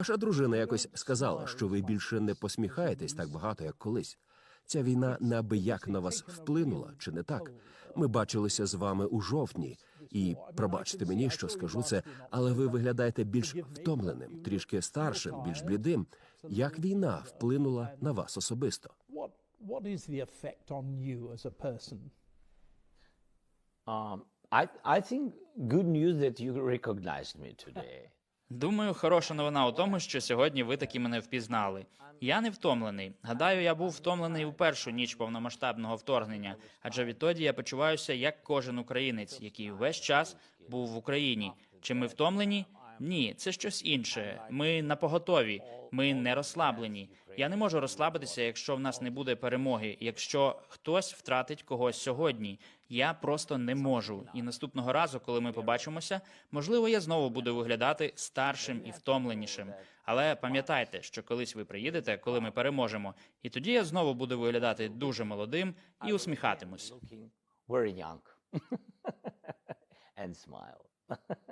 Ваша дружина якось сказала, що ви більше не посміхаєтесь так багато, як колись. Ця війна неабияк на вас вплинула, чи не так? Ми бачилися з вами у жовтні, і пробачте мені, що скажу це, але ви виглядаєте більш втомленим, трішки старшим, більш блідим. Як війна вплинула на вас особисто? Um, I, I think good news that you recognized me today. Думаю, хороша новина у тому, що сьогодні ви таки мене впізнали. Я не втомлений. Гадаю, я був втомлений у першу ніч повномасштабного вторгнення, адже відтоді я почуваюся як кожен українець, який весь час був в Україні. Чи ми втомлені? Ні, це щось інше. Ми на поготові, ми не розслаблені. Я не можу розслабитися, якщо в нас не буде перемоги. Якщо хтось втратить когось сьогодні, я просто не можу. І наступного разу, коли ми побачимося, можливо, я знову буду виглядати старшим і втомленішим. Але пам'ятайте, що колись ви приїдете, коли ми переможемо, і тоді я знову буду виглядати дуже молодим і усміхатимусь. And smile.